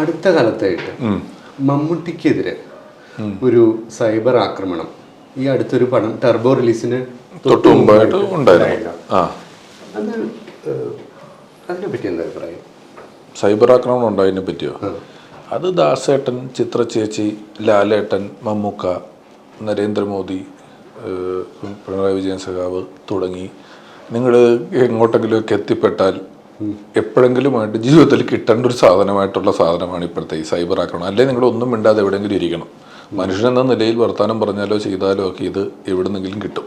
അടുത്ത കാലത്തായിട്ട് മമ്മൂട്ടിക്കെതിരെ ഒരു സൈബർ ആക്രമണം. ഈ അടുത്തൊരു പടം ടർബോ റിലീസിന് തൊട്ട് മുമ്പായിട്ട് ഉണ്ടായിരുന്നു. അത് എന്താ അഭിപ്രായം? സൈബർ ആക്രമണം ഉണ്ടായതിനെ പറ്റിയോ? അത് ദാസേട്ടൻ ചിത്ര ചേച്ചി ലാലേട്ടൻ മമ്മൂക്ക നരേന്ദ്രമോദി പിണറായി വിജയൻ സഖാവ് തുടങ്ങി. നിങ്ങൾ എങ്ങോട്ടെങ്കിലുമൊക്കെ എത്തിപ്പെട്ടാൽ എപ്പോഴെങ്കിലുമായിട്ട് ജീവിതത്തിൽ കിട്ടേണ്ട ഒരു സാധനമായിട്ടുള്ള സാധനമാണ് ഇപ്പോഴത്തെ ഈ സൈബർ ആക്രമണം. അല്ലെങ്കിൽ നിങ്ങൾ ഒന്നും മിണ്ടാതെ എവിടെയെങ്കിലും ഇരിക്കണം. മനുഷ്യൻ മനുഷ്യനെന്ന നിലയിൽ വർത്തമാനം പറഞ്ഞാലോ ചെയ്താലോ ഒക്കെ ഇത് എവിടുന്നെങ്കിലും കിട്ടും.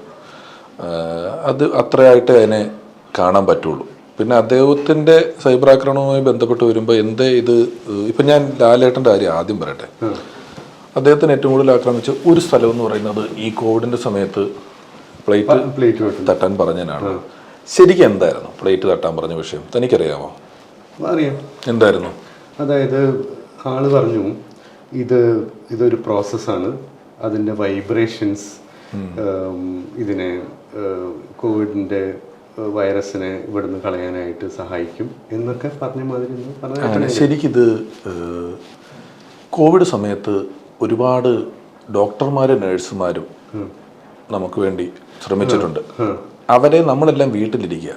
അത് അത്രയായിട്ട് അതിനെ കാണാൻ പറ്റുള്ളൂ. പിന്നെ അദ്ദേഹത്തിന്റെ സൈബർ ആക്രമണവുമായി ബന്ധപ്പെട്ട് വരുമ്പോൾ എന്തേ ഇത് ഇപ്പം ഞാൻ ലാലേട്ടന്റെ കാര്യം ആദ്യം പറയട്ടെ. അദ്ദേഹത്തിന് ഏറ്റവും കൂടുതൽ ആക്രമിച്ച ഒരു സ്ഥലം എന്ന് പറയുന്നത് ഈ കോവിഡിന്റെ സമയത്ത് പ്ലേറ്റ് പ്ലേറ്റ് തട്ടാൻ പറഞ്ഞതിനാണ് ശരിക്കും എന്തായിരുന്നു? പ്ലേറ്റ് തട്ടാൻ പറഞ്ഞ വിഷയം. തനിക്കറിയാമോ? അറിയാം. എന്തായിരുന്നു? അതായത് ആൾ പറഞ്ഞു ഇത് ഇതൊരു പ്രോസസ്സാണ്. അതിന്റെ വൈബ്രേഷൻസ് ഇതിനെ കോവിഡിന്റെ വൈറസിനെ ഇവിടുന്ന് കളയാനായിട്ട് സഹായിക്കും എന്നൊക്കെ പറഞ്ഞ മാതിരി ശരിക്കിത് കോവിഡ് സമയത്ത് ഒരുപാട് ഡോക്ടർമാരും നഴ്സുമാരും നമുക്ക് വേണ്ടി ശ്രമിച്ചിട്ടുണ്ട്. അവരെ നമ്മളെല്ലാം വീട്ടിലിരിക്കുക.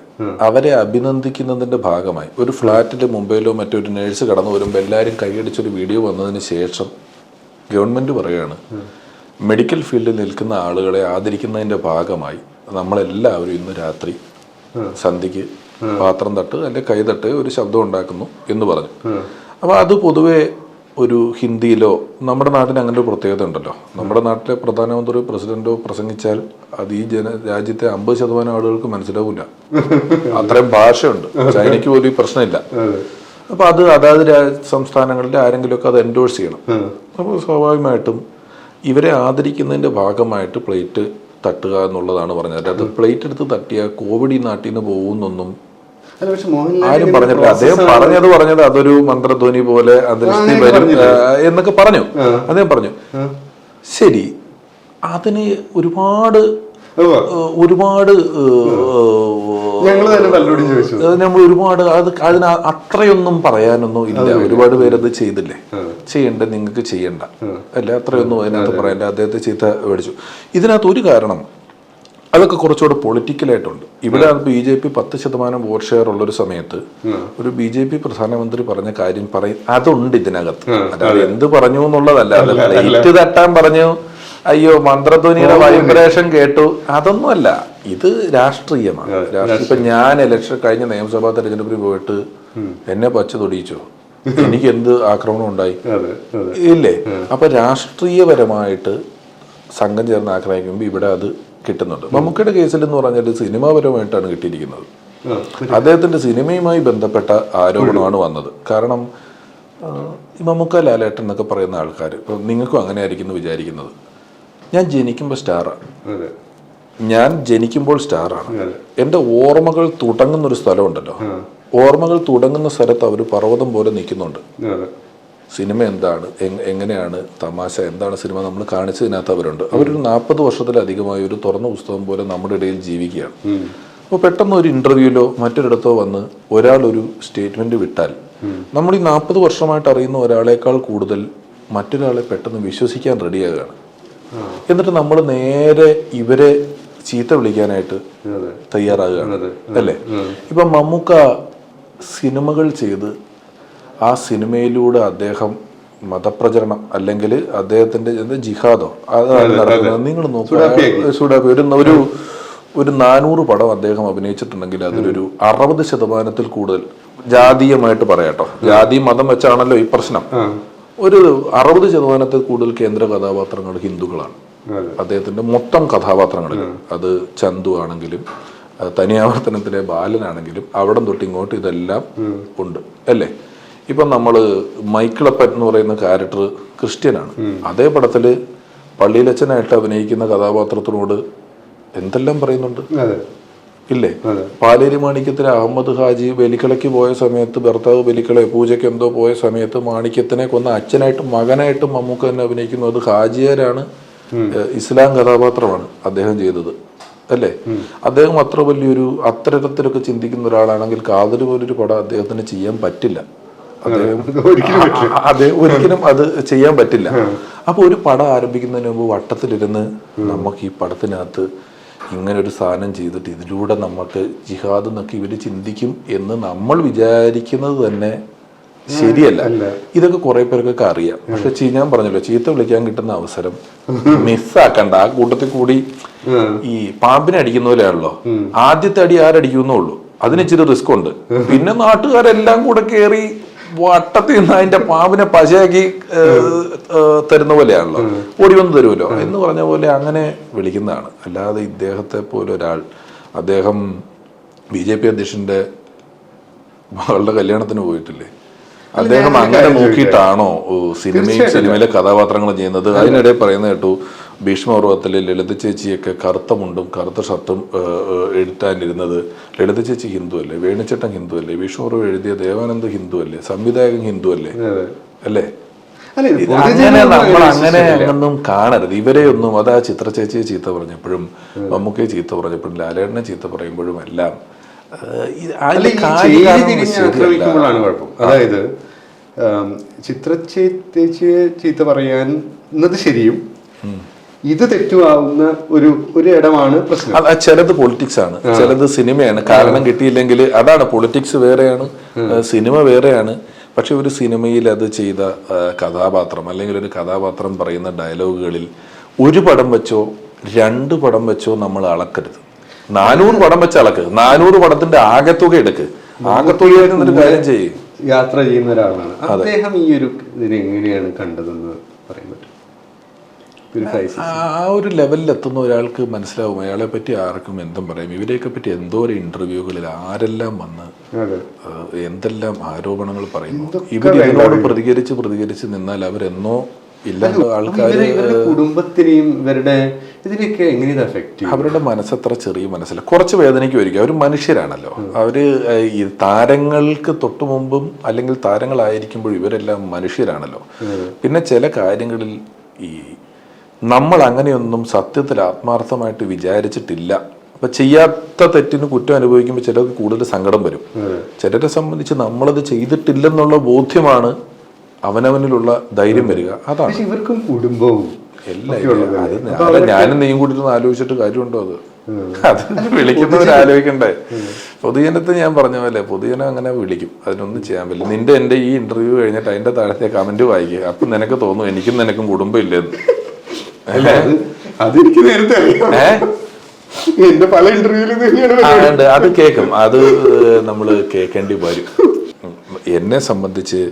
അവരെ അഭിനന്ദിക്കുന്നതിന്റെ ഭാഗമായി. ഒരു ഫ്ലാറ്റിൽ മുംബൈയിലോ മറ്റൊരു നേഴ്സ് കടന്നു വരുമ്പോൾ എല്ലാവരും കൈയടിച്ചൊരു വീഡിയോ വന്നതിന് ശേഷം ഗവൺമെന്റ് പറയുകയാണ് മെഡിക്കൽ ഫീൽഡിൽ നിൽക്കുന്ന ആളുകളെ ആദരിക്കുന്നതിന്റെ ഭാഗമായി നമ്മളെല്ലാവരും ഇന്ന് രാത്രി സന്ധ്യക്ക് പാത്രം തട്ട് അല്ലെ കൈതട്ട് ഒരു ശബ്ദം ഉണ്ടാക്കുന്നു എന്ന് പറഞ്ഞു. അപ്പോൾ അത് പൊതുവെ ഒരു ഹിന്ദിയിലോ നമ്മുടെ നാട്ടിന് അങ്ങനെ ഒരു പ്രത്യേകത ഉണ്ടല്ലോ. നമ്മുടെ നാട്ടിലെ പ്രധാനമന്ത്രി പ്രസിഡന്റോ പ്രസംഗിച്ചാൽ അത് ഈ ജന രാജ്യത്തെ അമ്പത് ശതമാനം ആളുകൾക്ക് മനസ്സിലാവില്ല അത്രയും ഭാഷയുണ്ട്. ചൈനയ്ക്ക് പോലും ഈ പ്രശ്നമില്ല. അപ്പൊ അത് അതാത് രാ- സംസ്ഥാനങ്ങളിലെ ആരെങ്കിലുമൊക്കെ അത് എൻഡോഴ്സ് ചെയ്യണം. അപ്പോൾ സ്വാഭാവികമായിട്ടും ഇവരെ ആദരിക്കുന്നതിന്റെ ഭാഗമായിട്ട് പ്ലേറ്റ് തട്ടുക എന്നുള്ളതാണ് പറഞ്ഞത്. അത് പ്ലേറ്റ് എടുത്ത് തട്ടിയാൽ കോവിഡ് ഈ നാട്ടിൽ നിന്ന് പോകുന്നൊന്നും ആരും ഇങ്ങനെ പറഞ്ഞിട്ടില്ല. അദ്ദേഹം. പറഞ്ഞത് പറഞ്ഞത് അതൊരു മന്ത്രധ്വനി പോലെ അങ്ങനെ വരും എന്നൊക്കെ പറഞ്ഞു. അദ്ദേഹം പറഞ്ഞു ശരി അതിന് ഒരുപാട് ഒരുപാട് നമ്മൾ ഒരുപാട് അത് അതിന് അത്രയൊന്നും പറയാനൊന്നും ഇല്ല. ഒരുപാട് പേരത് ചെയ്തില്ലേ? ചെയ്യണ്ട നിങ്ങൾക്ക് ചെയ്യണ്ട. അല്ല അത്രയൊന്നും അതിനകത്ത് പറയണ്ട. അദ്ദേഹത്തെ ചീത്ത മേടിച്ചു. ഇതിനകത്ത് ഒരു കാരണം അതൊക്കെ കുറച്ചുകൂടെ പൊളിറ്റിക്കലായിട്ടുണ്ട് ഇവിടെ ബി ജെ പി പത്ത് ശതമാനം വോട്ട് ഷെയർ ഉള്ള ഒരു സമയത്ത് ഒരു ബി ജെ പി പ്രധാനമന്ത്രി പറഞ്ഞ കാര്യം പറയും. അതുണ്ട് ഇതിനകത്ത്. അതായത് എന്ത് പറഞ്ഞു എന്നുള്ളതല്ല. പ്ലേറ്റ് തട്ടാൻ പറഞ്ഞു. അയ്യോ മന്ത്രധ്വനിയുടെ വൈബ്രേഷൻ കേട്ടു. അതൊന്നുമല്ല. ഇത് രാഷ്ട്രീയമാണ്. രാഷ്ട്രീയ. ഇപ്പൊ ഞാൻ ഇലക്ഷൻ കഴിഞ്ഞ നിയമസഭാ തെരഞ്ഞെടുപ്പിൽ പോയിട്ട് എന്നെ പച്ച തൊടിയിച്ചു? എനിക്ക് എന്ത് ആക്രമണം ഉണ്ടായി? ഇല്ലേ? അപ്പൊ രാഷ്ട്രീയപരമായിട്ട് സംഘം ചേർന്ന് ആക്രമിക്കുമ്പോൾ ഇവിടെ അത് കിട്ടുന്നുണ്ട്. മമ്മൂക്കയുടെ കേസിൽ എന്ന് പറഞ്ഞാൽ സിനിമാപരമായിട്ടാണ് കിട്ടിയിരിക്കുന്നത്. അദ്ദേഹത്തിന്റെ സിനിമയുമായി ബന്ധപ്പെട്ട ആരോപണമാണ് വന്നത്. കാരണം മമ്മൂക്ക ലാലേട്ടൻ എന്നൊക്കെ പറയുന്ന ആൾക്കാർ ഇപ്പം നിങ്ങൾക്കും അങ്ങനെ ആയിരിക്കും എന്ന് വിചാരിക്കുന്നത്. ഞാൻ ജനിക്കുമ്പോൾ സ്റ്റാറാണ് ഞാൻ ജനിക്കുമ്പോൾ സ്റ്റാറാണ്. എന്റെ ഓർമ്മകൾ തുടങ്ങുന്ന ഒരു സ്ഥലമുണ്ടല്ലോ ഓർമ്മകൾ തുടങ്ങുന്ന സ്ഥലത്ത് അവർ പർവതം പോലെ നിൽക്കുന്നുണ്ട്. സിനിമ എന്താണ്? എങ്- എങ്ങനെയാണ് തമാശ? എന്താണ് സിനിമ? നമ്മൾ കാണിച്ചതിനകത്ത് അവരുണ്ട്. അവരൊരു നാൽപ്പത് വർഷത്തിലധികമായി ഒരു തുറന്ന പുസ്തകം പോലെ നമ്മുടെ ഇടയിൽ ജീവിക്കുകയാണ്. അപ്പോൾ പെട്ടെന്ന് ഒരു ഇന്റർവ്യൂലോ മറ്റൊരിടത്തോ വന്ന് ഒരാളൊരു ഒരു സ്റ്റേറ്റ്മെന്റ് വിട്ടാൽ നമ്മൾ ഈ നാൽപ്പത് വർഷമായിട്ട് അറിയുന്ന ഒരാളെക്കാൾ കൂടുതൽ മറ്റൊരാളെ പെട്ടെന്ന് വിശ്വസിക്കാൻ റെഡിയാകുകയാണ്. എന്നിട്ട് നമ്മൾ നേരെ ഇവരെ ചീത്ത വിളിക്കാനായിട്ട് തയ്യാറാകുകയാണ്. അല്ലേ? ഇപ്പം മമ്മൂക്ക സിനിമകൾ ചെയ്ത് ആ സിനിമയിലൂടെ അദ്ദേഹം മതപ്രചരണം അല്ലെങ്കിൽ അദ്ദേഹത്തിന്റെ എന്താ ജിഹാദോ? അതാണ് നടക്കുന്നത്. നിങ്ങൾ നോക്കുക സുഡാപ്പി ഒരു ഒരു ഒരു നാനൂറ് പടം അദ്ദേഹം അഭിനയിച്ചിട്ടുണ്ടെങ്കിൽ അതിലൊരു അറുപത് ശതമാനത്തിൽ കൂടുതൽ. ജാതീയമായിട്ട് പറയാട്ടോ. ജാതി മതം വെച്ചാണല്ലോ ഈ പ്രശ്നം. ഒരു അറുപത് ശതമാനത്തിൽ കൂടുതൽ കേന്ദ്ര കഥാപാത്രങ്ങൾ ഹിന്ദുക്കളാണ്. അദ്ദേഹത്തിന്റെ മൊത്തം കഥാപാത്രങ്ങൾ. അത് ചന്തു ആണെങ്കിലും തനിയാവർത്തനത്തിലെ ബാലനാണെങ്കിലും അവിടം തൊട്ട് ഇങ്ങോട്ട് ഇതെല്ലാം ഉണ്ട്. അല്ലേ? ഇപ്പം നമ്മൾ മൈക്കിളപ്പൻ എന്ന് പറയുന്ന ക്യാരക്ടർ ക്രിസ്ത്യനാണ്. അതേ പടത്തിൽ പള്ളിയിലച്ചനായിട്ട് അഭിനയിക്കുന്ന കഥാപാത്രത്തിനോട് എന്തെല്ലാം പറയുന്നുണ്ട്? ഇല്ലേ? പാലേരി മാണിക്യത്തിലെ അഹമ്മദ് ഹാജി ബലിക്കളയ്ക്ക് പോയ സമയത്ത് ഭർത്താവ് ബലിക്കളെ പൂജയ്ക്ക് എന്തോ പോയ സമയത്ത് മാണിക്യത്തിനെ കൊന്ന അച്ഛനായിട്ടും മകനായിട്ടും മമ്മൂക്ക തന്നെ അഭിനയിക്കുന്നു. അത് ഹാജിയാരാണ് ഇസ്ലാം കഥാപാത്രമാണ് അദ്ദേഹം ചെയ്തത്. അല്ലേ? അദ്ദേഹം അത്ര വലിയൊരു അത്തരത്തിലൊക്കെ ചിന്തിക്കുന്ന ഒരാളാണെങ്കിൽ കാതൽ പോലൊരു പടം അദ്ദേഹത്തിന് ചെയ്യാൻ പറ്റില്ല. അത്. ഒരിക്കലും അതെ ചെയ്യാൻ പറ്റില്ല. അപ്പൊ ഒരു പടം ആരംഭിക്കുന്നതിന് മുമ്പ് വട്ടത്തിലിരുന്ന് നമുക്ക് ഈ പടത്തിനകത്ത് ഇങ്ങനെ ഒരു സാധനം ചെയ്തിട്ട് ഇതിലൂടെ നമുക്ക് ജിഹാദ് എന്നൊക്കെ ഇവർ ചിന്തിക്കും എന്ന് നമ്മൾ വിചാരിക്കുന്നത് തന്നെ ശരിയല്ല. ഇതൊക്കെ കുറെ പേർക്കൊക്കെ അറിയാം. പക്ഷെ ഞാൻ പറഞ്ഞല്ലോ ചീത്ത വിളിക്കാൻ കിട്ടുന്ന അവസരം മിസ്സാക്കണ്ട. ആ കൂട്ടത്തിൽ കൂടി ഈ പാമ്പിനെ അടിക്കുന്ന പോലെയാണല്ലോ. ആദ്യത്തെ അടി ആരടിക്കുന്നേ ഉള്ളൂ. അതിന് ഇച്ചിരി റിസ്ക് ഉണ്ട്. പിന്നെ നാട്ടുകാരെല്ലാം കൂടെ കയറി വട്ടത്തിൽ നിന്ന് അതിന്റെ പാമ്പിനെ പശയാക്കി തരുന്ന പോലെയാണല്ലോ. ഓടി വന്ന് തരുമല്ലോ. എന്ന് പറഞ്ഞ പോലെ അങ്ങനെ വിളിക്കുന്നതാണ്. അല്ലാതെ ഇദ്ദേഹത്തെ പോലെ ഒരാൾ അദ്ദേഹം ബി ജെ പി അധ്യക്ഷന്റെ മകളുടെ കല്യാണത്തിന് പോയിട്ടില്ലേ? അദ്ദേഹം അങ്ങനെ നോക്കിയിട്ടാണോ സിനിമയും സിനിമയിലെ കഥാപാത്രങ്ങളും ചെയ്യുന്നത്? അതിനിടെ പറയുന്ന കേട്ടു ഭീഷ്മപർവത്തിലെ ലളിത ചേച്ചിയൊക്കെ കറുത്ത മുണ്ടും കറുത്ത ഷർട്ടും എഴുത്താനിരുന്നത്. ലളിത ചേച്ചി ഹിന്ദു അല്ലേ വേണിച്ചട്ടൻ ഹിന്ദു അല്ലേ ഭീഷ്മപർവം എഴുതിയ ദേവാനന്ദ് ഹിന്ദു അല്ലേ സംവിധായകൻ ഹിന്ദു അല്ലേ? അല്ലേ അങ്ങനെ നമ്മൾ അങ്ങനെ അങ്ങനെ ഒന്നും കാണരുത്. ഇവരെ ഒന്നും അതാ ചിത്ര ചേച്ചിയെ ചീത്ത പറഞ്ഞപ്പോഴും മമ്മൂക്കയെ ചീത്ത പറഞ്ഞപ്പോഴും ലാലേട്ടനെ ചീത്ത പറയുമ്പോഴും എല്ലാം. ആക്രമിക്കുമ്പോഴാണ് കുഴപ്പം. അതായത് ചിത്ര ചേച്ചിയെ ചീത്ത പറയാൻ എന്നത് ശരിയും ഇത് തെറ്റുമാവുന്ന ഒരു ഒരു ഇടമാണ് പ്രശ്നം. ചിലത് പൊളിറ്റിക്സ് ആണ്. ചിലത് സിനിമയാണ്. കാരണം കിട്ടിയില്ലെങ്കിൽ അതാണ് പൊളിറ്റിക്സ് വേറെയാണ്. സിനിമ വേറെയാണ്. പക്ഷെ ഒരു സിനിമയിൽ അത് ചെയ്ത കഥാപാത്രം അല്ലെങ്കിൽ ഒരു കഥാപാത്രം പറയുന്ന ഡയലോഗുകളിൽ ഒരു പടം വെച്ചോ രണ്ട് പടം വെച്ചോ നമ്മൾ അളക്കരുത്. നാനൂറ് പടം വെച്ച് അളക്ക്. നാനൂറ് പടത്തിന്റെ ആകെത്തുക എടുക്ക്. ആകെത്തുകയായിട്ട് ഒരു കാര്യം ചെയ്യും. യാത്ര ചെയ്യുന്ന ഒരാളാണ്. അദ്ദേഹം ഈ ഒരു ഇതിനെ എങ്ങനെയാണ് കണ്ടതെന്ന് പറയാൻ ആ ഒരു ലെവലിൽ എത്തുന്ന ഒരാൾക്ക് മനസ്സിലാവും അയാളെ പറ്റി ആർക്കും എന്തും പറയും. ഇവരെയൊക്കെ പറ്റി എന്തോരം ഇന്റർവ്യൂകളിൽ ആരെല്ലാം വന്ന് എന്തെല്ലാം ആരോപണങ്ങൾ പറയുന്നു. ഇവർ ഇതിനോട് പ്രതികരിച്ച് പ്രതികരിച്ച് നിന്നാൽ അവരെന്നോ ഇല്ലാത്ത ആൾക്കാർ കുടുംബത്തിനെയും ഇവരുടെ ഇതിനെയൊക്കെ എങ്ങനെയാണ് ചെയ്യും? അവരുടെ മനസ്സത്ര ചെറിയ മനസ്സില്ല. കുറച്ച് വേദനയ്ക്കുമായിരിക്കും അവർ മനുഷ്യരാണല്ലോ. അവർ ഈ താരങ്ങൾക്ക് തൊട്ടു മുമ്പും അല്ലെങ്കിൽ താരങ്ങളായിരിക്കുമ്പോഴും ഇവരെല്ലാം മനുഷ്യരാണല്ലോ. പിന്നെ ചില കാര്യങ്ങളിൽ ഈ നമ്മൾ അങ്ങനെയൊന്നും സത്യത്തിൽ ആത്മാർത്ഥമായിട്ട് വിചാരിച്ചിട്ടില്ല. അപ്പൊ ചെയ്യാത്ത തെറ്റിന് കുറ്റം അനുഭവിക്കുമ്പോൾ ചിലർക്ക് കൂടുതൽ സങ്കടം വരും. ചിലരെ സംബന്ധിച്ച് നമ്മളത് ചെയ്തിട്ടില്ലെന്നുള്ള ബോധ്യമാണ് അവനവനിലുള്ള ധൈര്യം വരിക. അതാണ്. ഇവർക്കും കുടുംബവും എല്ലാം ഞാനും നീയും കൂടി ആലോചിച്ചിട്ട് കാര്യമുണ്ടോ അത്? അത് വിളിക്കുന്നവർ ആലോചിക്കണ്ടേ? പൊതുജനത്തെ ഞാൻ പറഞ്ഞ പോലെ പൊതുജനം അങ്ങനെ വിളിക്കും. അതിനൊന്നും ചെയ്യാൻ പറ്റില്ല. നിന്റെ എന്റെ ഈ ഇന്റർവ്യൂ കഴിഞ്ഞിട്ട് അതിന്റെ താഴത്തെ കമന്റ് വായിക്കുക അപ്പൊ നിനക്ക് തോന്നും എനിക്കും നിനക്കും കുടുംബം ഇല്ലെന്ന് അതെനിക്ക് നേരത്തെ അറിയാം. എന്റെ പല ഇന്റർവ്യൂവിലും അത് കേൾക്കും. അത് നമ്മൾ കേൾക്കേണ്ടി വരും. എന്നെ സംബന്ധിച്ച്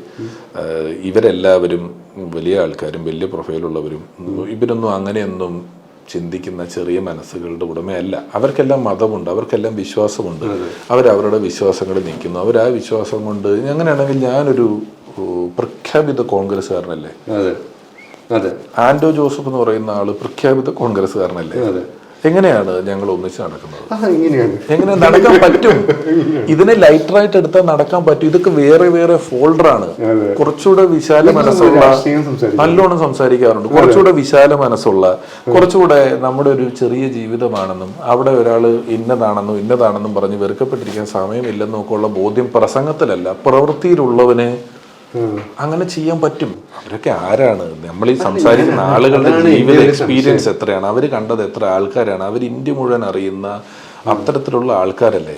ഇവരെല്ലാവരും വലിയ ആൾക്കാരും വലിയ പ്രൊഫൈലുള്ളവരും ഇവരൊന്നും അങ്ങനെയൊന്നും ചിന്തിക്കുന്ന ചെറിയ മനസ്സുകളുടെ ഉടമയല്ല. അവർക്കെല്ലാം മതമുണ്ട്. അവർക്കെല്ലാം വിശ്വാസമുണ്ട്. അവരവരുടെ വിശ്വാസങ്ങളിൽ നിൽക്കുന്നു. അവർ ആ വിശ്വാസം കൊണ്ട് അങ്ങനെയാണെങ്കിൽ ഞാനൊരു പ്രഖ്യാപിത കോൺഗ്രസ്സുകാരനല്ലേ? ആൻഡോ ജോസഫ് എന്ന് പറയുന്ന ആൾ പ്രഖ്യാപിത കോൺഗ്രസ്സുകാരനല്ലേ? എങ്ങനെയാണ് ഞങ്ങൾ ഒന്നിച്ച് നടക്കുന്നത്? എങ്ങനെ നടക്കാൻ പറ്റും? ഇതിനെ ലൈറ്ററായിട്ട് എടുത്താൽ നടക്കാൻ പറ്റും. ഇതൊക്കെ വേറെ വേറെ ഫോൾഡറാണ് ആണ്. കുറച്ചുകൂടെ വിശാല മനസ്സുള്ള നല്ലോണം സംസാരിക്കാറുണ്ട്. കുറച്ചുകൂടെ വിശാല മനസ്സുള്ള കുറച്ചുകൂടെ നമ്മുടെ ഒരു ചെറിയ ജീവിതമാണെന്നും അവിടെ ഒരാൾ ഇന്നതാണെന്നും ഇന്നതാണെന്നും പറഞ്ഞ് വെറുക്കപ്പെട്ടിരിക്കാൻ സമയമില്ലെന്നും ഒക്കെ ഉള്ള ബോധ്യം പ്രസംഗത്തിലല്ല പ്രവൃത്തിയിലുള്ളവന് അങ്ങനെ ചെയ്യാൻ പറ്റും. അവരൊക്കെ ആരാണ്? നമ്മൾ ഈ സംസാരിക്കുന്ന ആളുകളുടെ ജീവിത എക്സ്പീരിയൻസ് എത്രയാണ്? അവർ കണ്ടത് എത്ര ആൾക്കാരാണ്? അവർ ഇന്ത്യ മുഴുവൻ അറിയുന്ന അത്തരത്തിലുള്ള ആൾക്കാരല്ലേ?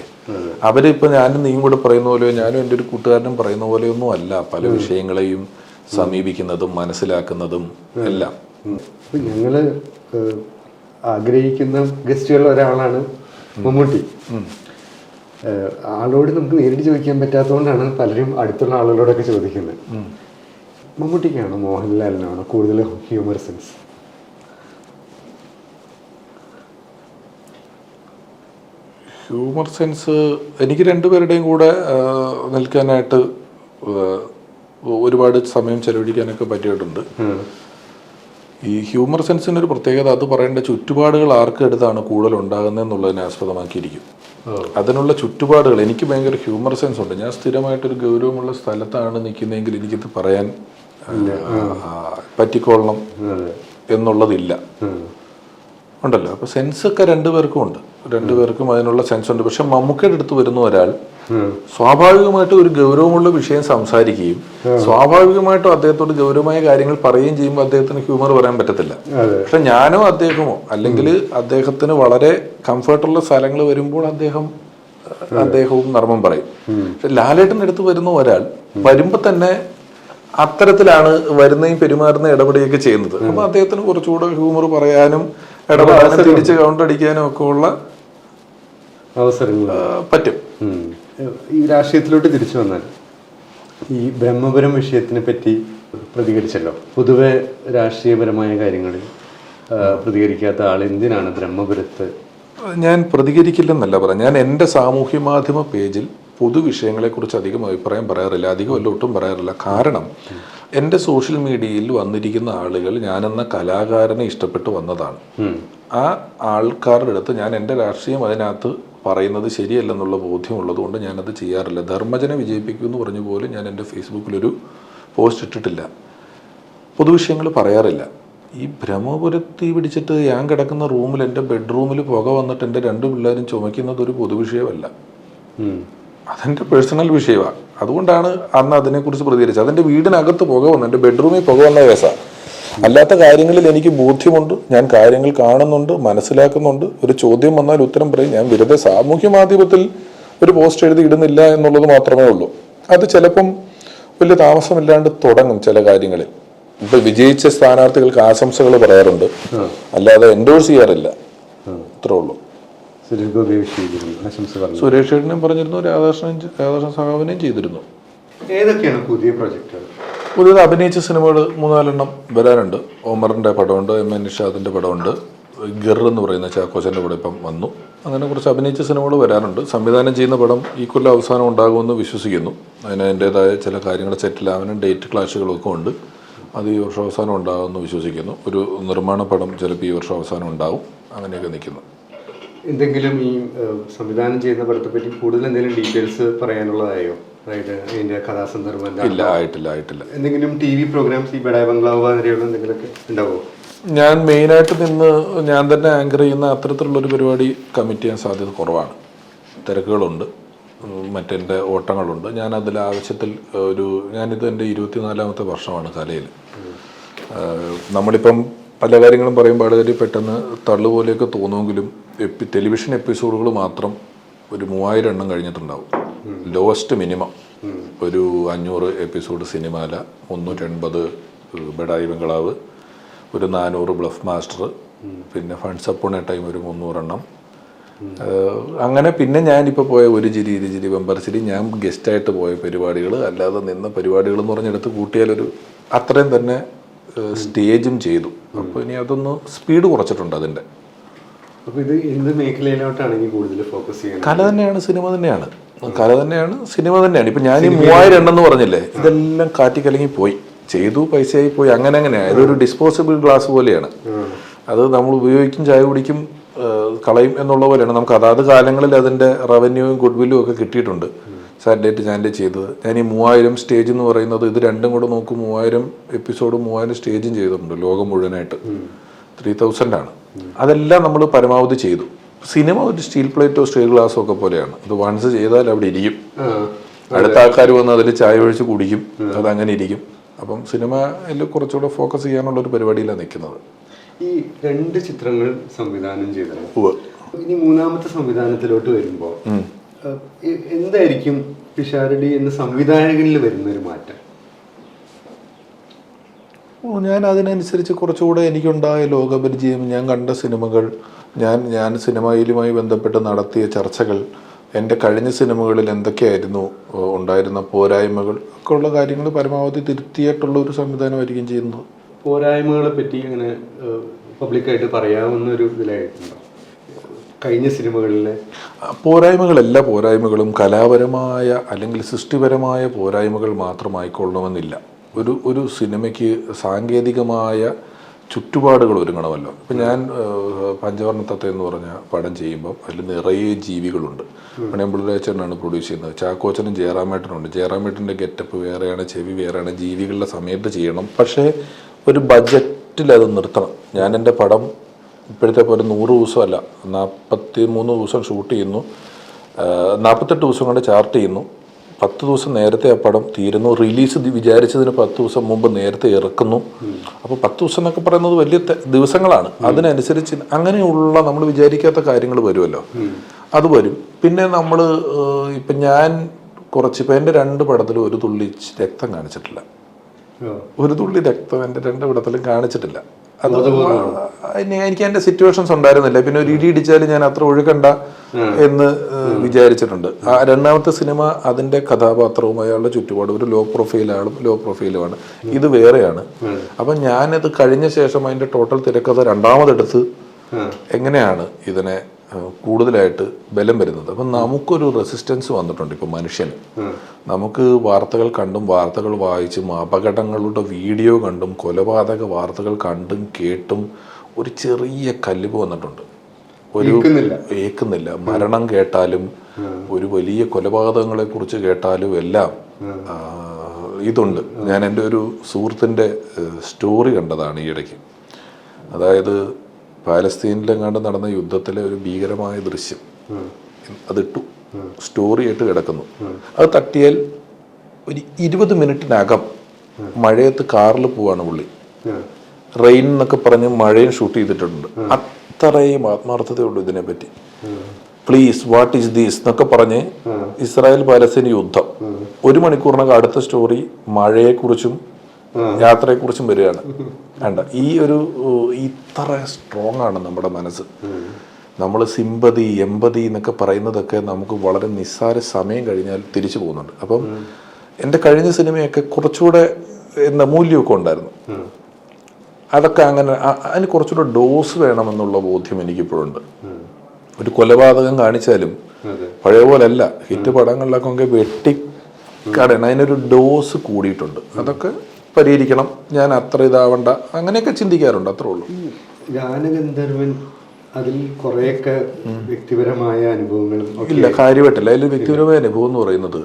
അവരിപ്പോൾ ഞാനും നീയും കൂടെ പറയുന്ന പോലെയോ ഞാനും എന്റെ ഒരു കൂട്ടുകാരനും പറയുന്ന പോലെയൊന്നും അല്ല. പല വിഷയങ്ങളെയും സമീപിക്കുന്നതും മനസ്സിലാക്കുന്നതും എല്ലാം. ഞങ്ങൾ ആഗ്രഹിക്കുന്ന ഗസ്റ്റുകളിൽ ഒരാളാണ് മമ്മൂട്ടി. ആളോട് നമുക്ക് നേരിട്ട് ചോദിക്കാൻ പറ്റാത്തതുകൊണ്ടാണ് പലരും അടുത്തുള്ള ആളുകളോടൊക്കെ ചോദിക്കുന്നത്. മമ്മൂട്ടിക്കാണോ മോഹൻലാലിനാണോ കൂടുതൽ ഹ്യൂമർ സെൻസ് ഹ്യൂമർ സെൻസ് എനിക്ക് രണ്ടുപേരുടെയും കൂടെ നിൽക്കാനായിട്ട് ഒരുപാട് സമയം ചെലവഴിക്കാനൊക്കെ പറ്റിയിട്ടുണ്ട്. ഈ ഹ്യൂമർ സെൻസിനൊരു പ്രത്യേകത അത് പറയേണ്ട ചുറ്റുപാടുകൾ ആർക്കെടുത്താണ് കൂടുതൽ ഉണ്ടാകുന്നതെന്നുള്ളതിനെ ആസ്പദമാക്കിയിരിക്കും. അതിനുള്ള ചുറ്റുപാടുകൾ. എനിക്ക് ഭയങ്കര ഹ്യൂമർ സെൻസ് ഉണ്ട്. ഞാൻ സ്ഥിരമായിട്ടൊരു ഗൗരവമുള്ള സ്ഥലത്താണ് നിൽക്കുന്നതെങ്കിൽ എനിക്കിത് പറയാൻ പറ്റിക്കൊള്ളണം എന്നുള്ളതില്ല. ഉണ്ടല്ലോ. അപ്പോൾ സെൻസ് ഒക്കെ രണ്ടുപേർക്കും ഉണ്ട്. രണ്ടുപേർക്കും അതിനുള്ള സെൻസ് ഉണ്ട്. പക്ഷെ മമ്മൂക്കയുടെ അടുത്ത് വരുന്ന ഒരാൾ സ്വാഭാവികമായിട്ടും ഒരു ഗൗരവമുള്ള വിഷയം സംസാരിക്കുകയും സ്വാഭാവികമായിട്ടും അദ്ദേഹത്തോട് ഗൗരവമായ കാര്യങ്ങൾ പറയുകയും ചെയ്യുമ്പോൾ അദ്ദേഹത്തിന് ഹ്യൂമർ പറയാൻ പറ്റത്തില്ല. പക്ഷെ ഞാനോ അദ്ദേഹമോ അല്ലെങ്കിൽ അദ്ദേഹത്തിന് വളരെ കംഫർട്ടുള്ള സ്ഥലങ്ങൾ വരുമ്പോൾ അദ്ദേഹം അദ്ദേഹവും നർമ്മം പറയും. പക്ഷെ ലാലേട്ടന്റെ അടുത്ത് വരുന്ന ഒരാൾ വരുമ്പോൾ തന്നെ അത്തരത്തിലാണ് വരുന്നതും പെരുമാറുന്ന ഇടപെടുകയൊക്കെ ചെയ്യുന്നത്. അപ്പൊ അദ്ദേഹത്തിന് കുറച്ചുകൂടെ ഹ്യൂമർ പറയാനും തിരിച്ച് കൗണ്ടർ അടിക്കാനും ഒക്കെ ഉള്ള അവസരങ്ങൾ. പറ്റും. ഈ രാഷ്ട്രീയത്തിലോട്ട് തിരിച്ചു വന്നാൽ ഈ ബ്രഹ്മപുരം വിഷയത്തിനെ പറ്റി പ്രതികരിച്ചല്ലോ. പൊതുവെ രാഷ്ട്രീയപരമായ കാര്യങ്ങളിൽ പ്രതികരിക്കാത്ത ആൾ എന്തിനാണ് ബ്രഹ്മപുരത്ത്? ഞാൻ പ്രതികരിക്കില്ലെന്നല്ല പറയാം. ഞാൻ എന്റെ സാമൂഹ്യ മാധ്യമ പേജിൽ പൊതുവിഷയങ്ങളെക്കുറിച്ച് അധികം അഭിപ്രായം പറയാറില്ല. അധികം അല്ല ഒട്ടും പറയാറില്ല. കാരണം എന്റെ സോഷ്യൽ മീഡിയയിൽ വന്നിരിക്കുന്ന ആളുകൾ ഞാനെന്ന കലാകാരനെ ഇഷ്ടപ്പെട്ട് വന്നതാണ്. ആ ആൾക്കാരുടെ അടുത്ത് ഞാൻ എന്റെ രാഷ്ട്രീയം അതിനകത്ത് പറയുന്നത് ശരിയല്ലെന്നുള്ള ബോധ്യമുള്ളത് കൊണ്ട് ഞാനത് ചെയ്യാറില്ല. ധർമ്മജനെ വിജയിപ്പിക്കൂ എന്ന് പറഞ്ഞ പോലെ ഞാൻ എന്റെ ഫേസ്ബുക്കിലൊരു പോസ്റ്റ് ഇട്ടിട്ടില്ല. പൊതുവിഷയങ്ങൾ പറയാറില്ല. ഈ ബ്രഹ്മപുരത്ത് പിടിച്ചിട്ട് ഞാൻ കിടക്കുന്ന റൂമിൽ എന്റെ ബെഡ്റൂമിൽ പുക വന്നിട്ട് എന്റെ രണ്ട് പിള്ളേരും ചുമക്കുന്നത് ഒരു പൊതുവിഷയമല്ല. അതെന്റെ പേഴ്സണൽ വിഷയമാണ് അതുകൊണ്ടാണ് അന്ന് അതിനെക്കുറിച്ച് പ്രതികരിച്ചത്. അതെന്റെ വീടിനകത്ത് പുക വന്നു. എന്റെ ബെഡ്റൂമിൽ പുക വന്ന കേസാണ് അല്ലാത്ത കാര്യങ്ങളിൽ എനിക്ക് ബോധ്യമുണ്ട്. ഞാൻ കാര്യങ്ങൾ കാണുന്നുണ്ട് മനസ്സിലാക്കുന്നുണ്ട്. ഒരു ചോദ്യം വന്നാൽ ഉത്തരം പറയും. ഞാൻ വെറുതെ സാമൂഹ്യ മാധ്യമത്തിൽ ഒരു പോസ്റ്റ് എഴുതി ഇടുന്നില്ല എന്നുള്ളത് മാത്രമേ ഉള്ളൂ. അത് ചിലപ്പം വലിയ താമസമില്ലാണ്ട് തുടങ്ങും ചില കാര്യങ്ങളിൽ. ഇപ്പൊ വിജയിച്ച സ്ഥാനാർത്ഥികൾക്ക് ആശംസകൾ പറയാറുണ്ട്. അല്ലാതെ എൻഡോഴ്സ് ചെയ്യാറില്ല. അത്രേ ഉള്ളൂ. സുരേഷ് ഗോപി ചെയ്തിരുന്നു. ആശംസ പറഞ്ഞു. സുരേഷ് പറഞ്ഞിരുന്നു രാധാകൃഷ്ണൻ രാധാകൃഷ്ണൻ സഹാബിനെയും ചെയ്തിരുന്നു. ഏതൊക്കെയാണ് പുതിയ പ്രൊജക്റ്റുകൾ പുതിയത് അഭിനയിച്ച സിനിമകൾ മൂന്നാലെണ്ണം വരാനുണ്ട്. ഒമറിന്റെ പടമുണ്ട് എം എൻ നിഷാദിന്റെ പടമുണ്ട്. ഗർ എന്ന് പറയുന്ന ചാക്കോച്ചന്റെ കൂടെ ഇപ്പം വന്നു. അങ്ങനെ കുറച്ച് അഭിനയിച്ച സിനിമകൾ വരാനുണ്ട്. സംവിധാനം ചെയ്യുന്ന പടം ഈ കൊല്ലം അവസാനം ഉണ്ടാകുമെന്ന് വിശ്വസിക്കുന്നു. അതിന് അതിന്റെതായ ചില കാര്യങ്ങൾ സെറ്റിലാവാനും ഡേറ്റ് ക്ലാഷുകളൊക്കെ ഉണ്ട്. അത് ഈ വർഷം അവസാനം ഉണ്ടാകുമെന്ന് വിശ്വസിക്കുന്നു. ഒരു നിർമ്മാണ പടം ചിലപ്പോൾ ഈ വർഷം അവസാനം ഉണ്ടാവും. അങ്ങനെയൊക്കെ നിൽക്കുന്നു. എന്തെങ്കിലും ഈ സംവിധാനം ചെയ്യുന്ന പടത്തെ പറ്റി കൂടുതൽ എന്തെങ്കിലും ഡീറ്റെയിൽസ് പറയാനുള്ളതായോ? അതായത് അതിന്റെ കഥാസന്ദർഭം ഇല്ല ആയിട്ടില്ല ആയിട്ടില്ല. എന്തെങ്കിലും ടി വി പ്രോഗ്രാംസ് ഈ ബഡായ ബംഗ്ലാവ് മാതിരിയുള്ള എന്തെങ്കിലുമൊക്കെ ഉണ്ടാവോ? ഞാൻ മെയിനായിട്ട് നിന്ന് ഞാൻ തന്നെ ആങ്കർ ചെയ്യുന്ന അത്തരത്തിലുള്ളൊരു പരിപാടി കമ്മിറ്റ് ചെയ്യാൻ സാധ്യത കുറവാണ്. തിരക്കുകളുണ്ട്. മറ്റെന്റെ ഓട്ടങ്ങളുണ്ട്. ഞാൻ അതിൽ ആവശ്യത്തിൽ ഒരു ഞാനിത് എന്റെ ഇരുപത്തിനാലാമത്തെ വർഷമാണ് കലയിൽ നമ്മളിപ്പം പല കാര്യങ്ങളും പറയുമ്പോൾ ആളുകൾ പെട്ടെന്ന് തള്ളുപോലെയൊക്കെ തോന്നുമെങ്കിലും എപ്പി ടെലിവിഷൻ എപ്പിസോഡുകൾ മാത്രം ഒരു മൂവായിരം എണ്ണം കഴിഞ്ഞിട്ടുണ്ടാവും ലോവസ്റ്റ് മിനിമം ഒരു അഞ്ഞൂറ് എപ്പിസോഡ് സിനിമാല മുന്നൂറ്റി എൺപത് ബഡായി ബംഗ്ലാവ് ഒരു നാനൂറ് ബ്ലഫ് മാസ്റ്റർ പിന്നെ ഫണ്ട്സ് അപ്പോൺ എ ടൈം ഒരു മുന്നൂറെണ്ണം. അങ്ങനെ പിന്നെ ഞാനിപ്പോൾ പോയ ഒരു ചിരി ഇരു ചിരി വെമ്പർച്ചിരി ഞാൻ ഗസ്റ്റായിട്ട് പോയ പരിപാടികൾ അല്ലാതെ നിന്ന പരിപാടികൾ എന്ന് പറഞ്ഞെടുത്ത് കൂട്ടിയാലൊരു അത്രയും തന്നെ സ്റ്റേജും ചെയ്തു. അപ്പോൾ ഇനി അതൊന്ന് സ്പീഡ് കുറച്ചിട്ടുണ്ട് അതിന്റെ. അപ്പൊ ഇത് എന്ത് മേഖലയിലോട്ടാണ് ഇനി കൂടുതൽ ഫോക്കസ് ചെയ്യുന്നത് കല തന്നെയാണ് സിനിമ തന്നെയാണ്. കല തന്നെയാണ് സിനിമ തന്നെയാണ്. ഇപ്പം ഞാൻ ഈ മൂവായിരം എണ്ണം എന്ന് പറഞ്ഞില്ലേ ഇതെല്ലാം കാറ്റി കലങ്ങി പോയി. ചെയ്തു പൈസയായി പോയി അങ്ങനെ അങ്ങനെയാണ് ഇതൊരു ഡിസ്പോസിബിൾ ഗ്ലാസ് പോലെയാണ്. അത് നമ്മൾ ഉപയോഗിക്കും ചായ കുടിക്കും കളയും എന്നുള്ള പോലെയാണ്. നമുക്ക് അതാത് കാലങ്ങളിൽ അതിന്റെ റവന്യൂവും ഗുഡ്വില്ലും ഒക്കെ കിട്ടിയിട്ടുണ്ട്. സാറ്റലൈറ്റ് ചാനൽ ചെയ്തത്. ഞാൻ ഈ മൂവായിരം സ്റ്റേജ് എന്ന് പറയുന്നത് ഇത് രണ്ടും കൂടെ നോക്കും മൂവായിരം എപ്പിസോഡും മൂവായിരം സ്റ്റേജും ചെയ്തിട്ടുണ്ട് ലോകം മുഴുവനായിട്ട്. ത്രീ തൗസൻഡ് ആണ്. അതെല്ലാം നമ്മൾ പരമാവധി ചെയ്തു. സിനിമ ഒരു സ്റ്റീൽ പ്ലേറ്റോ സ്റ്റീൽ ഗ്ലാസ്സോ ഒക്കെ പോലെയാണ്. അത് വൺസ് ചെയ്താൽ അവിടെ ഇരിക്കും. അടുത്ത ആൾക്കാർ വന്ന് അതിൽ ചായ ഒഴിച്ച് കുടിക്കും. അത് അങ്ങനെ ഇരിക്കും. അപ്പം സിനിമയിൽ കുറച്ചുകൂടെ ഫോക്കസ് ചെയ്യാനുള്ള ഒരു പരിപാടിയിലാണ് നിൽക്കുന്നത്. ഈ രണ്ട് ചിത്രങ്ങൾ സംവിധാനം ചെയ്തത്. ഇനി മൂന്നാമത്തെ സംവിധാനത്തിലോട്ട് വരുമ്പോൾ എന്തായിരിക്കും പിഷാരടി എന്ന സംവിധായകനിൽ വരുന്ന ഒരു മാറ്റം? ഞാൻ അതിനനുസരിച്ച് കുറച്ചുകൂടെ എനിക്കുണ്ടായ ലോകപരിചയം ഞാൻ കണ്ട സിനിമകൾ ഞാൻ ഞാൻ സിനിമയിലുമായി ബന്ധപ്പെട്ട് നടത്തിയ ചർച്ചകൾ എന്റെ കഴിഞ്ഞ സിനിമകളിൽ എന്തൊക്കെയായിരുന്നു ഉണ്ടായിരുന്ന പോരായ്മകൾ ഒക്കെ ഉള്ള കാര്യങ്ങൾ പരമാവധി തിരുത്തിയിട്ടുള്ള ഒരു സംവിധാനമായിരിക്കും ചെയ്യുന്നത്. പോരായ്മകളെ പറ്റി അങ്ങനെ പബ്ലിക്കായിട്ട് പറയാവുന്ന ഒരു ഇതിലായിട്ടുണ്ടോ. കഴിഞ്ഞ സിനിമകളിലെ പോരായ്മകളല്ല പോരായ്മകളും കലാപരമായ അല്ലെങ്കിൽ സൃഷ്ടിപരമായ പോരായ്മകൾ മാത്രമായിക്കൊള്ളണമെന്നില്ല ഒരു ഒരു സിനിമയ്ക്ക് സാങ്കേതികമായ ചുറ്റുപാടുകൾ ഒരുങ്ങണമല്ലോ. ഇപ്പം ഞാൻ പഞ്ചവർണ തത്ത എന്ന് പറഞ്ഞ പടം ചെയ്യുമ്പോൾ അതിൽ നിറയെ ജീവികളുണ്ട്. മണിയമ്പിള്ളേച്ചനാണ് പ്രൊഡ്യൂസ് ചെയ്യുന്നത്. ചാക്കോച്ചനും ജയറാമേട്ടനുണ്ട്. ജയറാമേട്ടന്റെ ഗെറ്റപ്പ് വേറെയാണ് ചെവി വേറെയാണ്. ജീവികളുടെ സമയത്ത് ചെയ്യണം. പക്ഷേ ഒരു ബഡ്ജറ്റിൽ അത് നിർത്തണം. ഞാൻ എന്റെ പടം ഇപ്പോഴത്തെ പോലെ നൂറ് ദിവസമല്ല നാൽപ്പത്തി മൂന്ന് ദിവസം ഷൂട്ട് ചെയ്യുന്നു. നാൽപ്പത്തെട്ട് ദിവസം കൊണ്ട് ചാർട്ട് ചെയ്യുന്നു. പത്ത് ദിവസം നേരത്തെ ആ പടം തീരുന്നു. റിലീസ് വിചാരിച്ചതിന് പത്ത് ദിവസം മുമ്പ് നേരത്തെ ഇറക്കുന്നു. അപ്പോൾ പത്ത് ദിവസം എന്നൊക്കെ പറയുന്നത് വലിയ ദിവസങ്ങളാണ്. അതിനനുസരിച്ച് അങ്ങനെയുള്ള നമ്മൾ വിചാരിക്കാത്ത കാര്യങ്ങൾ വരുമല്ലോ. അത് വരും. പിന്നെ നമ്മൾ ഇപ്പം ഞാൻ കുറച്ച് ഇപ്പം എന്റെ രണ്ട് പടത്തിലും ഒരു തുള്ളി രക്തം കാണിച്ചിട്ടില്ല. ഒരു തുള്ളി രക്തം എന്റെ രണ്ട് പടത്തിലും കാണിച്ചിട്ടില്ല. അത് എനിക്ക് എന്റെ സിറ്റുവേഷൻസ് ഉണ്ടായിരുന്നില്ല. പിന്നെ ഒരു ഇടി ഇടിച്ചാലും ഞാൻ അത്ര ഒഴുകണ്ട എന്ന് വിചാരിച്ചിട്ടുണ്ട്. ആ രണ്ടാമത്തെ സിനിമ അതിന്റെ കഥാപാത്രവും അയാളുടെ ചുറ്റുപാടും ഒരു ലോ പ്രൊഫൈൽ ആളും ലോ പ്രൊഫൈലുമാണ് ഇത് വേറെയാണ്. അപ്പം ഞാനത് കഴിഞ്ഞ ശേഷം അതിന്റെ ടോട്ടൽ തിരക്കഥ രണ്ടാമതെടുത്ത്. എങ്ങനെയാണ് ഇതിനെ കൂടുതലായിട്ട് ബലം വരുന്നത്. അപ്പം നമുക്കൊരു റെസിസ്റ്റൻസ് വന്നിട്ടുണ്ട് ഇപ്പം മനുഷ്യന്. നമുക്ക് വാർത്തകൾ കണ്ടും വാർത്തകൾ വായിച്ചും അപകടങ്ങളുടെ വീഡിയോ കണ്ടും കൊലപാതക വാർത്തകൾ കണ്ടും കേട്ടും ഒരു ചെറിയ കല്ലിപ്പ് വന്നിട്ടുണ്ട്. ഒരു. ഏക്കുന്നില്ല മരണം കേട്ടാലും ഒരു വലിയ കൊലപാതകങ്ങളെ കുറിച്ച് കേട്ടാലും എല്ലാം ഇതുണ്ട്. ഞാൻ എന്റെ ഒരു സുഹൃത്തിന്റെ സ്റ്റോറി കണ്ടതാണ് ഈ ഇടയ്ക്ക്. അതായത് പാലസ്തീനിലെങ്ങാണ്ട് നടന്ന യുദ്ധത്തിലെ ഒരു ഭീകരമായ ദൃശ്യം. അതിട്ടു. സ്റ്റോറിയായിട്ട് കിടക്കുന്നു. അത് തട്ടിയാൽ ഒരു ഇരുപത് മിനിറ്റിനകം മഴയത്ത് കാറിൽ പോവാണ് പുള്ളി. റെയിൻ എന്നൊക്കെ പറഞ്ഞ് മഴയും ഷൂട്ട് ചെയ്തിട്ടുണ്ട്. അത്രയും ആത്മാർത്ഥതയുള്ളൂ ഇതിനെപ്പറ്റി. പ്ലീസ് വാട്ട് ഈസ് ദീസ് എന്നൊക്കെ പറഞ്ഞ് ഇസ്രായേൽ പാലസ്തീൻ യുദ്ധം. ഒരു മണിക്കൂറിനകം അടുത്ത സ്റ്റോറി മഴയെക്കുറിച്ചും യാത്രയെക്കുറിച്ചും വരികയാണ്. വേണ്ട ഈ ഒരു ഇത്ര സ്ട്രോങ് ആണ് നമ്മുടെ മനസ്സ്. നമ്മൾ സിമ്പതി എമ്പതി എന്നൊക്കെ പറയുന്നതൊക്കെ നമുക്ക് വളരെ നിസ്സാര സമയം കഴിഞ്ഞാൽ തിരിച്ചു പോകുന്നുണ്ട്. അപ്പം എന്റെ കഴിഞ്ഞ സിനിമയൊക്കെ കുറച്ചുകൂടെ എന്താ മൂല്യമൊക്കെ ഉണ്ടായിരുന്നു. അതൊക്കെ അങ്ങനെ അതിന് കുറച്ചുകൂടെ ഡോസ് വേണമെന്നുള്ള ബോധ്യം എനിക്കിപ്പോഴുണ്ട്. ഒരു കൊലപാതകം കാണിച്ചാലും പഴയ പോലല്ല. ഹിറ്റ് പടങ്ങളിലൊക്കെ വെട്ടി കടയണം അതിനൊരു ഡോസ് കൂടിയിട്ടുണ്ട്. അതൊക്കെ പരിഹരിക്കണം. ഞാൻ അത്ര ഇതാവണ്ട. അങ്ങനെയൊക്കെ ചിന്തിക്കാറുണ്ട് അത്രേ ഉള്ളൂ. ഗാനഗന്ധർവൻ അതിൽ കുറെയൊക്കെ വ്യക്തിപരമായ അനുഭവങ്ങളും ഇല്ല കാര്യമായിട്ടില്ല. അതിൽ വ്യക്തിപരമായ അനുഭവം എന്ന് പറയുന്നത്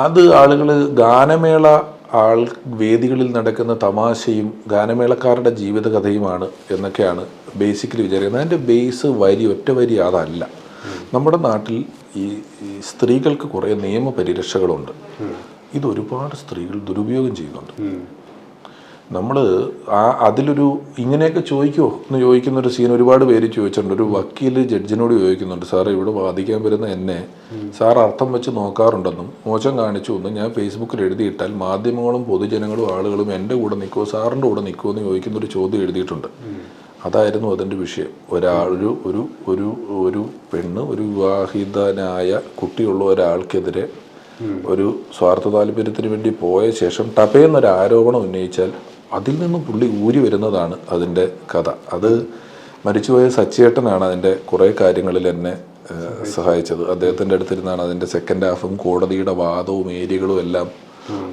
അത് ആളുകൾ ഗാനമേള ആൾ വേദികളിൽ നടക്കുന്ന തമാശയും ഗാനമേളക്കാരുടെ ജീവിതകഥയുമാണ് എന്നൊക്കെയാണ് ബേസിക്കലി വിചാരിക്കുന്നത്. അതിന്റെ ബേസ് വരി ഒറ്റ വരി അതല്ല. നമ്മുടെ നാട്ടിൽ ഈ സ്ത്രീകൾക്ക് കുറേ നിയമപരിരക്ഷകളുണ്ട്. ഇത് ഒരുപാട് സ്ത്രീകൾ ദുരുപയോഗം ചെയ്യുന്നുണ്ട്. നമ്മൾ ആ അതിലൊരു ഇങ്ങനെയൊക്കെ ചോദിക്കുമോ എന്ന് ചോദിക്കുന്ന ഒരു സീൻ ഒരുപാട് പേര് ചോദിച്ചിട്ടുണ്ട്. ഒരു വക്കീൽ ജഡ്ജിനോട് ചോദിക്കുന്നുണ്ട്. സാർ ഇവിടെ വാദിക്കാൻ വരുന്ന എന്നെ സാർ അർത്ഥം വെച്ച് നോക്കാറുണ്ടെന്നും മോശം കാണിച്ചു എന്നും ഞാൻ ഫേസ്ബുക്കിൽ എഴുതിയിട്ടാൽ മാധ്യമങ്ങളും പൊതുജനങ്ങളും ആളുകളും എന്റെ കൂടെ നിൽക്കുമോ സാറിന്റെ കൂടെ നിൽക്കുമോ എന്ന് ചോദിക്കുന്ന ഒരു ചോദ്യം എഴുതിയിട്ടുണ്ട്. അതായിരുന്നു അതിന്റെ വിഷയം. ഒരാളൊരു ഒരു ഒരു ഒരു ഒരു പെണ്ണ് ഒരു വിവാഹിതനായ കുട്ടിയുള്ള ഒരാൾക്കെതിരെ ഒരു സ്വാർത്ഥ താല്പര്യത്തിന് വേണ്ടി പോയ ശേഷം ടപേന്നൊരു ആരോപണം ഉന്നയിച്ചാൽ അതിൽ നിന്നും പുള്ളി ഊരി വരുന്നതാണ് അതിന്റെ കഥ. അത് മരിച്ചുപോയ സച്ചേട്ടനാണ് അതിന്റെ കുറേ കാര്യങ്ങളിൽ എന്നെ സഹായിച്ചത്. അദ്ദേഹത്തിന്റെ അടുത്തിരുന്നാണ് അതിന്റെ സെക്കൻഡ് ഹാഫും കോടതിയുടെ വാദവും ഏരിയകളും എല്ലാം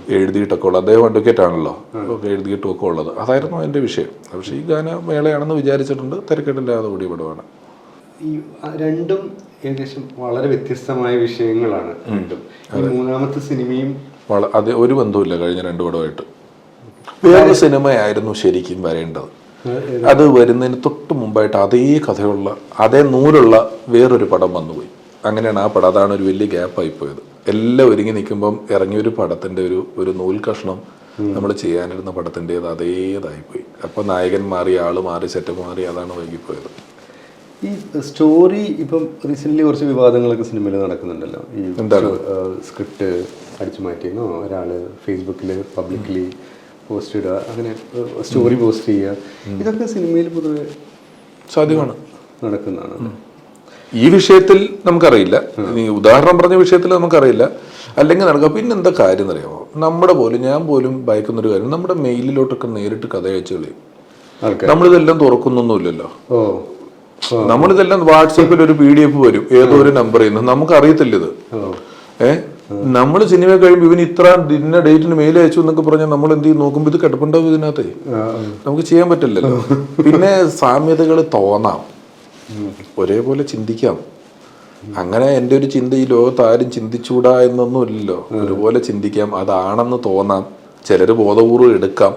എഴുതിയിട്ടൊക്കെ ഉള്ളത്. അദ്ദേഹം അഡ്വക്കേറ്റ് ആണല്ലോ. എഴുതിയിട്ടും ഒക്കെ ഉള്ളത്. അതായിരുന്നു അതിന്റെ വിഷയം. പക്ഷേ ഈ ഗാനമേളയാണെന്ന് വിചാരിച്ചിട്ടുണ്ട്. തിരക്കേടില്ലാതെ പടമാണ്. ഈ രണ്ടും ഏകദേശം വളരെ വ്യത്യസ്തമായ വിഷയങ്ങളാണ് രണ്ടും. ഈ മൂന്നാമത്തെ സിനിമയും അതെ ഒരു ബന്ധവുമില്ല കഴിഞ്ഞ രണ്ടു പടമായിട്ട്. വേറെ സിനിമയായിരുന്നു ശരിക്കും വരേണ്ടത്. അത് വരുന്നതിന് തൊട്ട് മുമ്പായിട്ട് അതേ കഥയുള്ള അതേ നൂലുള്ള വേറൊരു പടം വന്നുപോയി. അങ്ങനെയാണ് ആ പടം. അതാണ് ഒരു വലിയ ഗ്യാപ്പായി പോയത്. എല്ലാം ഒരുങ്ങി നിൽക്കുമ്പം ഇറങ്ങിയ ഒരു പടത്തിന്റെ ഒരു ഒരു നൂൽ കഷ്ണം നമ്മൾ ചെയ്യാനിരുന്ന പടത്തിന്റെത് അതേതായിപ്പോയി. അപ്പോൾ നായകൻ മാറി ആൾ മാറി സെറ്റ് മാറി അതാണ് വൈകിപ്പോയത്. ഈ സ്റ്റോറി ഇപ്പം റീസെന്റ് കുറച്ച് വിവാദങ്ങളൊക്കെ സിനിമയിൽ നടക്കുന്നുണ്ടല്ലോ. ഈ സ്ക്രിപ്റ്റ് അടിച്ചു മാറ്റിയെന്നോ ഒരാൾ ഫേസ്ബുക്കിൽ പബ്ലിക്കലി പോസ്റ്റ് ഇടുക അങ്ങനെ സ്റ്റോറി പോസ്റ്റ് ചെയ്യുക ഇതൊക്കെ സിനിമയിൽ പൊതുവെ സാധ്യമാണ്. നടക്കുന്നതാണ്. ഈ വിഷയത്തിൽ നമുക്കറിയില്ല. ഉദാഹരണം പറഞ്ഞ വിഷയത്തിൽ നമുക്കറിയില്ല. അല്ലെങ്കിൽ നടക്കുക. പിന്നെ എന്താ കാര്യം എന്നറിയാമോ? നമ്മുടെ പോലും ഞാൻ പോലും ഭയക്കുന്ന ഒരു കാര്യം നമ്മുടെ മെയിലിലോട്ടൊക്കെ നേരിട്ട് കഥ അയച്ചു കളയും. നമ്മളിതെല്ലാം തുറക്കുന്നൊന്നുമില്ലല്ലോ. നമ്മളിതെല്ലാം വാട്സാപ്പിൽ ഒരു പി ഡി എഫ് വരും. ഏതോ ഒരു നമ്പർ നിന്ന് നമുക്ക് അറിയത്തില്ല ഇത് ഏ? നമ്മൾ സിനിമ കഴിയുമ്പോൾ ഇവന് ഇത്ര ഇന്ന ഡേറ്റിന് മെയിൽ അയച്ചു എന്നൊക്കെ പറഞ്ഞാൽ നമ്മൾ എന്ത് ചെയ്യും? നോക്കുമ്പോൾ ഇത് കിടപ്പുണ്ടാവും ഇതിനകത്ത്. നമുക്ക് ചെയ്യാൻ പറ്റില്ലല്ലോ. പിന്നെ സാമ്യതകൾ തോന്നാം. ഒരേപോലെ ചിന്തിക്കാം. അങ്ങനെ എന്റെ ഒരു ചിന്ത ഈ ലോകത്ത് ആരും ചിന്തിച്ചൂടാ എന്നൊന്നും ഇല്ലല്ലോ ഒരുപോലെ ചിന്തിക്കാം. അതാണെന്ന് തോന്നാം. ചിലർ ബോധപൂർവം എടുക്കാം.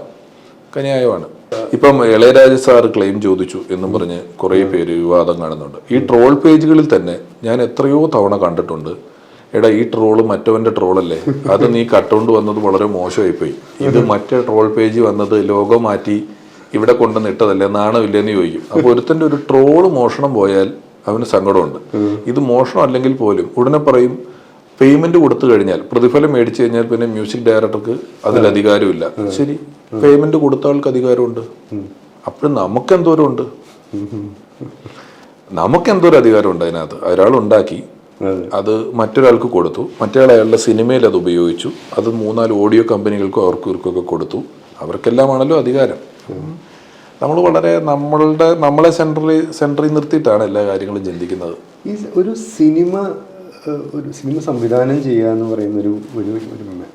ഒക്കെ ന്യായമാണ് ഇപ്പം ഇളയരാജ സാർ ക്ലെയിം ചോദിച്ചു എന്ന് പറഞ്ഞ് കുറേ പേര് വിവാദം കാണുന്നുണ്ട്. ഈ ട്രോൾ പേജുകളിൽ തന്നെ ഞാൻ എത്രയോ തവണ കണ്ടിട്ടുണ്ട്. എടാ ഈ ട്രോൾ മറ്റവന്റെ ട്രോളല്ലേ? അത് നീ കട്ടുകൊണ്ട് വന്നത് വളരെ മോശമായിപ്പോയി. ഇത് മറ്റേ ട്രോൾ പേജ് വന്നത് ലോഗോ മാറ്റി ഇവിടെ കൊണ്ടുവന്ന് ഇട്ടതല്ലേ? നാണമില്ലെന്ന് ചോദിക്കും. അപ്പൊ ഒരുത്തന്റെ ഒരു ട്രോൾ മോഷണം പോയാൽ അവന് സങ്കടമുണ്ട്. ഇത് മോഷണം അല്ലെങ്കിൽ പോലും ഉടനെ പറയും പേയ്മെന്റ് കൊടുത്തു കഴിഞ്ഞാൽ പ്രതിഫലം മേടിച്ചു കഴിഞ്ഞാൽ പിന്നെ മ്യൂസിക് ഡയറക്ടർക്ക് അതിൽ അധികാരമില്ല. ശരി. പേയ്മെന്റ് കൊടുത്ത ആൾക്ക് അധികാരമുണ്ട്. അപ്പോഴും നമുക്ക് എന്തോരം ഉണ്ട്? നമുക്ക് എന്തോരം അധികാരമുണ്ട് അതിനകത്ത്? ഒരാൾ ഉണ്ടാക്കി അത്. മറ്റൊരാൾക്ക് കൊടുത്തു. മറ്റേ അയാളുടെ സിനിമയിൽ അത് ഉപയോഗിച്ചു. അത് മൂന്നാൽ ഓഡിയോ കമ്പനികൾക്കും അവർക്കും ഇവർക്കൊക്കെ കൊടുത്തു. അവർക്കെല്ലാമാണല്ലോ അധികാരം. നമ്മൾ വളരെ നമ്മളുടെ നമ്മളെ സെൻട്രലി സെന്ററിൽ നിർത്തിയിട്ടാണ് എല്ലാ കാര്യങ്ങളും ചിന്തിക്കുന്നത്. ഈ ഒരു സിനിമ ഒരു സിനിമ സംവിധാനം ചെയ്യുക എന്ന് പറയുന്ന ഒരു ഒരു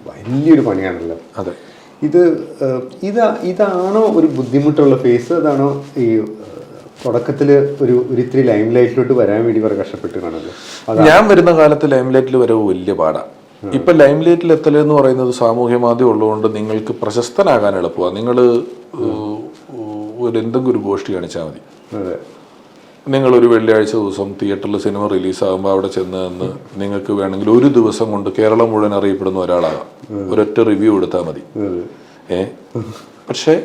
വലിയൊരു പണിയാണല്ലോ. അതെ. ഇത് ഇത് ഇതാ ഇതാണോ ഒരു ബുദ്ധിമുട്ടുള്ള ഫേസ് അതാണോ ഈ തുടക്കത്തിൽ ഒരു ഒരു ഇത്തിരി ലൈം ലൈറ്റിലോട്ട് വരാൻ വേണ്ടി കുറെ കഷ്ടപ്പെട്ട് കാണല്ലോ ഞാൻ വരുന്ന കാലത്ത് ലൈം ലൈറ്റിൽ വരവ് വലിയ പാടാണ് ഇപ്പൊ ലൈം ലൈറ്റിൽ എത്തൽ എന്ന് പറയുന്നത് സാമൂഹ്യ മാധ്യമം ഉള്ളതുകൊണ്ട് നിങ്ങൾക്ക് പ്രശസ്തനാകാൻ എളുപ്പമാണ് നിങ്ങൾ ഒരു എന്തെങ്കിലും ഒരു ഗോഷ്ഠി കാണിച്ചാൽ മതി. നിങ്ങൾ ഒരു വെള്ളിയാഴ്ച ദിവസം തിയേറ്ററിൽ സിനിമ റിലീസാകുമ്പോൾ അവിടെ ചെന്ന് നിന്ന് നിങ്ങൾക്ക് വേണമെങ്കിൽ ഒരു ദിവസം കൊണ്ട് കേരളം മുഴുവൻ അറിയപ്പെടുന്ന ഒരാളാകാം. ഒരൊറ്റ റിവ്യൂ എടുത്താൽ മതി. ഏ? പക്ഷേ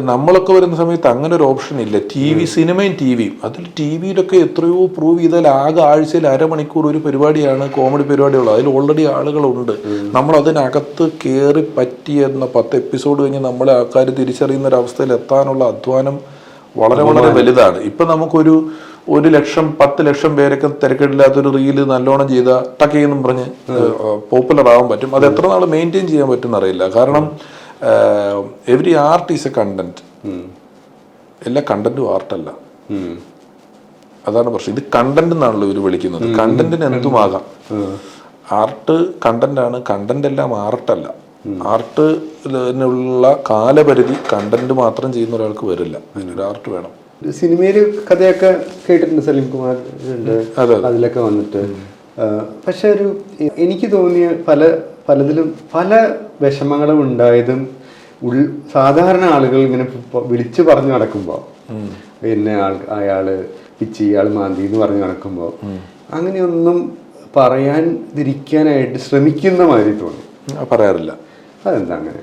നമ്മളൊക്കെ വരുന്ന സമയത്ത് അങ്ങനെ ഒരു ഓപ്ഷൻ ഇല്ല. ടി വി സിനിമയും ടി വിയും. അതിൽ ടി വിയിലൊക്കെ എത്രയോ പ്രൂവ് ചെയ്താൽ ആകെ ആഴ്ചയിൽ അരമണിക്കൂർ ഒരു പരിപാടിയാണ് കോമഡി പരിപാടിയുള്ളത്. അതിൽ ഓൾറെഡി ആളുകളുണ്ട്. നമ്മൾ അതിനകത്ത് കയറി പറ്റിയെന്ന പത്ത് എപ്പിസോഡ് കഴിഞ്ഞ് നമ്മളെ ആൾക്കാർ തിരിച്ചറിയുന്ന ഒരു അവസ്ഥയിൽ എത്താനുള്ള അധ്വാനം വളരെ വളരെ വലുതാണ്. ഇപ്പൊ നമുക്കൊരു ഒരു ലക്ഷം പത്ത് ലക്ഷം പേരൊക്കെ തിരക്കിടില്ലാത്തൊരു റീൽ നല്ലോണം ചെയ്ത ടക്കെന്നും പറഞ്ഞ് പോപ്പുലർ ആവാൻ പറ്റും. അത് എത്ര നാൾ മെയിന്റെയിൻ ചെയ്യാൻ പറ്റും അറിയില്ല. കാരണം every art is a content. എല്ലാ കണ്ടന്റും ആർട്ടല്ല. അതാണ് പ്രശ്നം. ഇത് കണ്ടന്റ് എന്നാണല്ലോ ഇവർ വിളിക്കുന്നത്. കണ്ടന്റിന് എന്തുമാകാം? ആർട്ട് കണ്ടന്റ് ആണ് കണ്ടന്റ് എല്ലാം ആർട്ടല്ല. ആർട്ടിനുള്ള കാലപരിധി കണ്ടന്റ് മാത്രം ചെയ്യുന്ന ഒരാൾക്ക് വരില്ല. അതിനൊരു ആർട്ട് വേണം. സിനിമയിൽ കഥയൊക്കെ കേട്ടിട്ടുണ്ട് സലീം കുമാർ ഉണ്ട്. അതെ, അതിലൊക്കെ വന്നിട്ട്. പക്ഷെ ഒരു എനിക്ക് തോന്നിയ പല പലതിലും പല വിഷമങ്ങളും ഉണ്ടായതും ഉൾ സാധാരണ ആളുകൾ ഇങ്ങനെ വിളിച്ചു പറഞ്ഞു നടക്കുമ്പോൾ പിന്നെ ആൾ അയാൾ പിച്ചി ഇയാൾ മാന്തി എന്ന് പറഞ്ഞു നടക്കുമ്പോൾ അങ്ങനെയൊന്നും പറയാൻ തിരിക്കാനായിട്ട് ശ്രമിക്കുന്ന മാതിരി തോന്നി. പറയാറില്ല. അതെന്താ അങ്ങനെ